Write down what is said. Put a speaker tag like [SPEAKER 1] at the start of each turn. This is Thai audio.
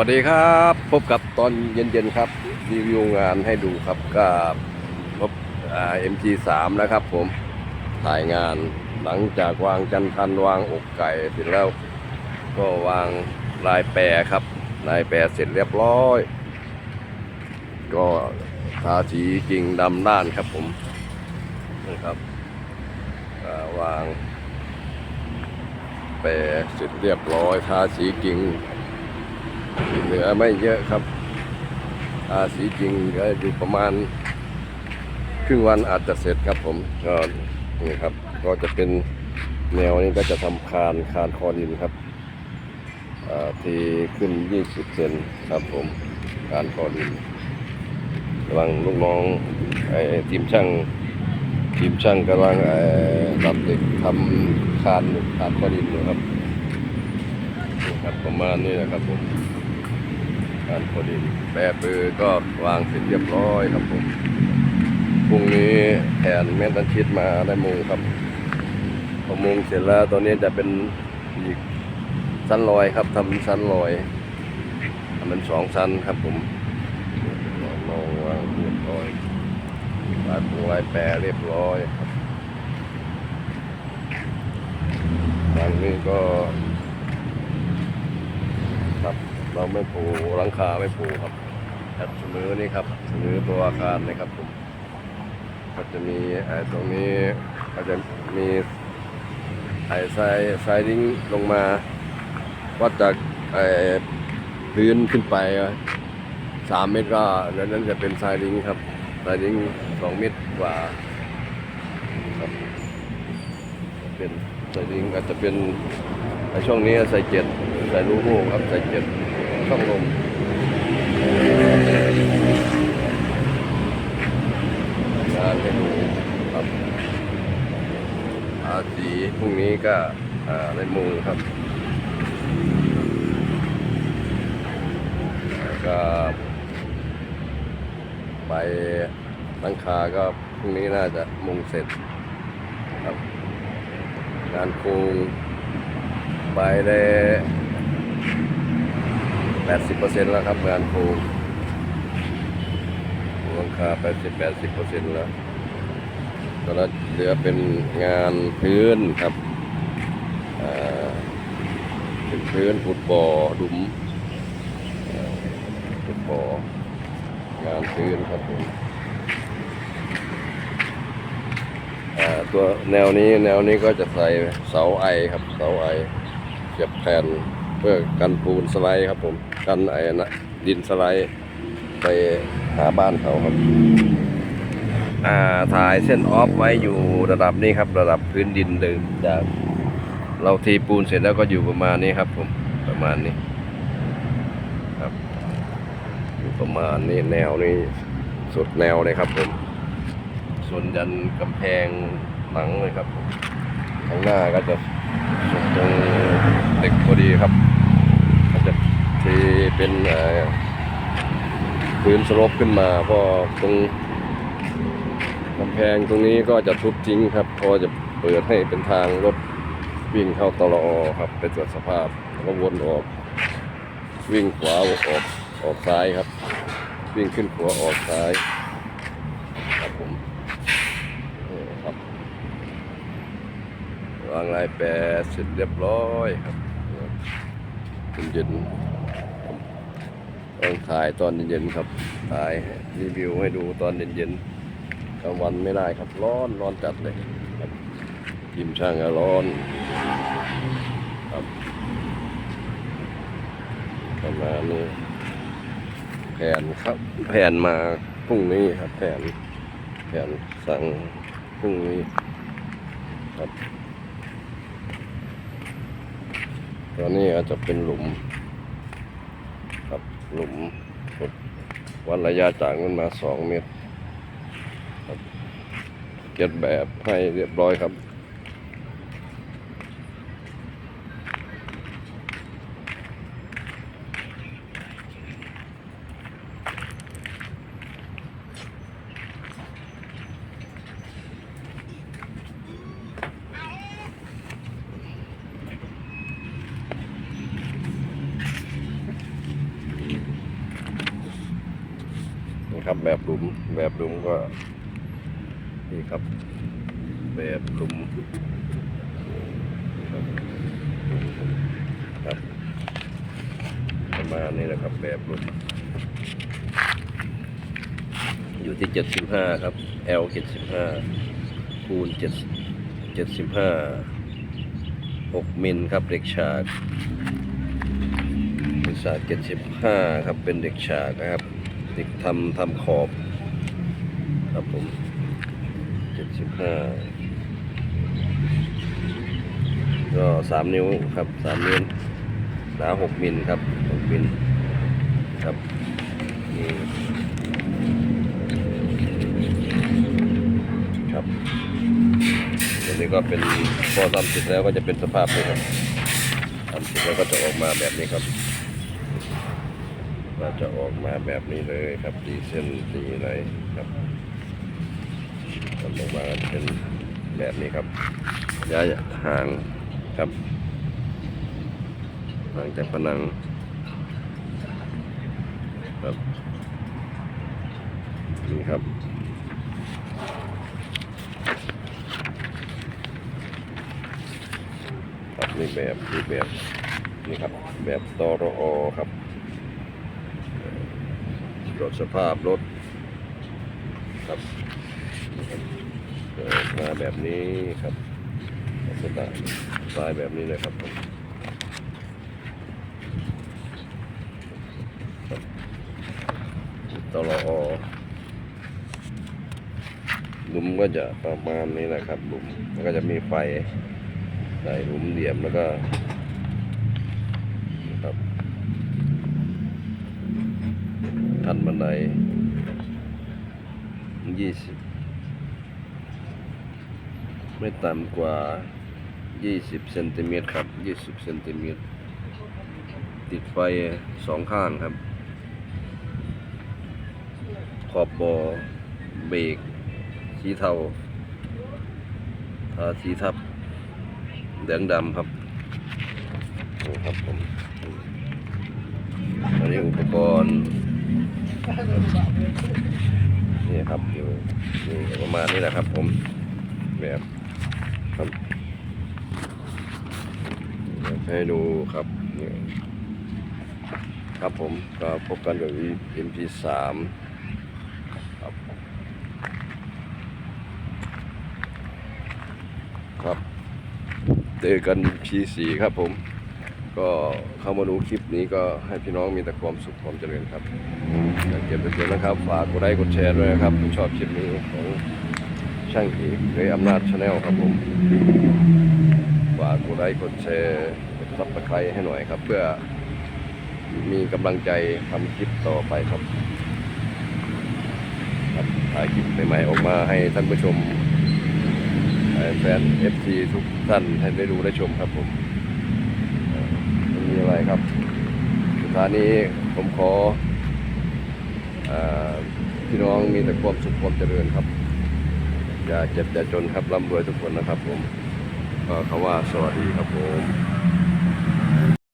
[SPEAKER 1] สวัสดีครับ พบกับตอนเย็นๆครับรีวิวงานให้ดูครับก็พบเอ็มจีสามนะครับผมถ่ายงานหลังจากวางจันทันวางอกไก่เสร็จแล้ว ก็วางลายแปรครับ ลายแปรเสร็จเรียบร้อย ก็ทาสีจริงดำด้านครับผมนะครับวางแปรเสร็จเรียบร้อยทาสีจริง เหลือไม่เยอะครับทาสีจริงก็อยู่ประมาณครึ่งวันอาจจะเสร็จครับผมก็นี่ครับ ก็จะเป็นแนวนี้ก็จะทำคานคานคอดินครับทีขึ้น 20 เซนครับผมคานคอดินกำลังลูกน้องไอ้ทีมช่างทีมช่างกำลังรับเด็กทำคานคานคอดินอยู่ครับนี่ครับประมาณนี้นะครับผม การพอดีแปรปือก็วางเสร็จเรียบร้อยครับผมพรุ่งนี้แผนแม่ตันชิดมาได้มุงครับพอมุงเสร็จแล้วตอนนี้จะเป็นอีกชั้นลอยครับทำชั้นลอยทำเป็นสองชั้นครับผมลองวางเรียบร้อยลายปูลายแปรเรียบร้อยครับทางนี้ก็ เราไม่ปูหลังคาไม่ปูครับแต่เสมอนี่ครับเสมอตัวอาคารนะครับผมก็จะมีไอ้ตรงนี้ก็จะมีไอ้ทรายทรายดิ้งลงมาวัดจากไอ้พื้นขึ้นไปสามเมตรก็แล้วนั้นจะเป็นทรายดิ้งครับทรายดิ้งสองเมตรกว่าครับเป็นทรายดิ้งอาจจะเป็นในช่วงนี้ใส่เจ็ดใส่ลูกโม่ครับใส่เจ็ด ช่องลมงานให้ดูครับอาสีพรุ่งนี้ก็ในมุงครับแล้วก็ไปลังคาก็พรุ่งนี้น่าจะมุงเสร็จครับงานโครงไปได้ แปดสิบเปอร์เซ็นต์แล้วครับงานโครงราคาแปดสิบแปดสิบเปอร์เซ็นต์แล้วตอนนั้เหลือเป็นงานพื้นครับอ่าเป็นพื้นฟุตบอดุมอ่าฟุตบองานพื้นครับผมอ่าตัวแนวนี้แนวนี้ก็จะใส่เสาไอครับเสาไอเสียบแผ่น เพื่อกันปูนสไลด์ครับผมกันไอ้นะดินสไลด์ไปหาบ้านเขาครับอ่าถ่ายเส้นออฟไว้อยู่ระดับนี้ครับระดับพื้นดินเดิมจากเราทีปูนเสร็จแล้วก็อยู่ประมาณนี้ครับผมประมาณนี้ครับอยู่ประมาณนี้แนวนี้สุดแนวเลยครับผมส่วนยันกำแพงหลังเลยครับผมข้างหน้าก็จะสุดตรงเด็กพอดีครับ เป็นพื้นสลบขึ้นมาเพอตรงกำแพงตรงนี้ก็จะทุบทิ้งครับเพอจะเปิดให้เป็นทางรถวิ่งเข้าตลอครับไปตรวจสภาพแล้วก็วนออก วิ่งขวาออกออกซ้ายครับ วิ่งขึ้นขวาออกซ้ายครับผมครับวางลายแปรเสร็จเรียบร้อยครับเย็นๆ ต้องถ่ายตอนเย็นๆครับถ่ายรีวิวให้ดูตอนเย็นๆกลางวันไม่ได้ครับร้อนร้อนจัดเลยครับทีมช่างก็ร้อนครับประมาณนี้แผนครับ แผนมาพรุ่งนี้ครับ แผนแผนสั่งพรุ่งนี้ครับตอนนี้อาจจะเป็นหลุม หลุมขุดวัดระยะจากมันมาสองเมตรเก็บแบบให้เรียบร้อยครับ ครับ แบบหลุมแบบหลุมก็ นี่ครับ แบบหลุมครับ ประมาณนี้นะครับ แบบหลุมอยู่ที่เจ็ดสิบห้าครับ L เจ็ดสิบห้าคูณเจ็ดเจ็ดสิบห้าหกมิลครับเด็กฉากเด็กฉากเจ็ดสิบห้าครับเป็นเด็กฉากนะครับ เด็กทำทำขอบครับผมเจ็ดสิบห้าก็สามนิ้วครับสามนิ้วหนาหกมิลครับหกมิลครับนี่ครับตัวนี้ก็เป็นพอทำเสร็จแล้วก็จะเป็นสภาพนี้ครับทำเสร็จแล้วก็จะออกมาแบบนี้ครับ ก็จะออกมาแบบนี้เลยครับสีเส้นสีไหนครับทำออกมาเป็นแบบนี้ครับย้ายห่างครับห่างจากผนังครับนี่ครับครับนี่แบบนี่แบบนี่ครับแบบตรอครับ รถสภาพรถครับมาแบบนี้ครับลักษณะสไตล์แบบนี้เลยครับผมตรอหลุมก็จะประมาณนี้แหละครับหลุมแล้วก็จะมีไฟใส่หลุมเหลี่ยมแล้วก็ครับ ทันยี่สิบไม่ต่ำกว่ายี่สิบเซนติเมตรครับยี่สิบเซนติเมตร ติดไฟสองข้างครับ ขอบบอเบรกสีเทาทาสีทับแดงดำครับนี่ครับผมอันนี้อุปกรณ์ นี่ครับอยู่นี่ประมาณนี้แหละครับ ผมแบบครับให้ดูครับนี่ครับผมก็พบกันกับ MP3 ครับครับเจอกัน P4 ครับผม ก็เข้ามาดูคลิปนี้ก็ให้พี่น้องมีแต่ความสุขความเจริญครับอย่าเก็บไปเสียนะครับ ฝากกดไลค์กดแชร์ด้วยนะครับถ้าชอบคลิปนี้ของช่างเอกเลยอำนาจชาแนลครับผมฝากกดไลค์กดแชร์กดซับสไครต์ให้หน่อยครับ เพื่อมีกำลังใจทำคลิปต่อไปครับครับถ่ายคลิปใหม่ๆออกมาให้ท่านผู้ชมแฟน FC ทุกท่านให้ได้ดูได้ชมครับผม ไม่มีอะครับสุดท้ายนี้ผมขออพี่น้องมีแต่ความสุขความเจริญครับ อย่าเจ็บอย่าจนครับร่ำรวยทุกคนนะครับผมก็คาว่าสวัสดีครับผม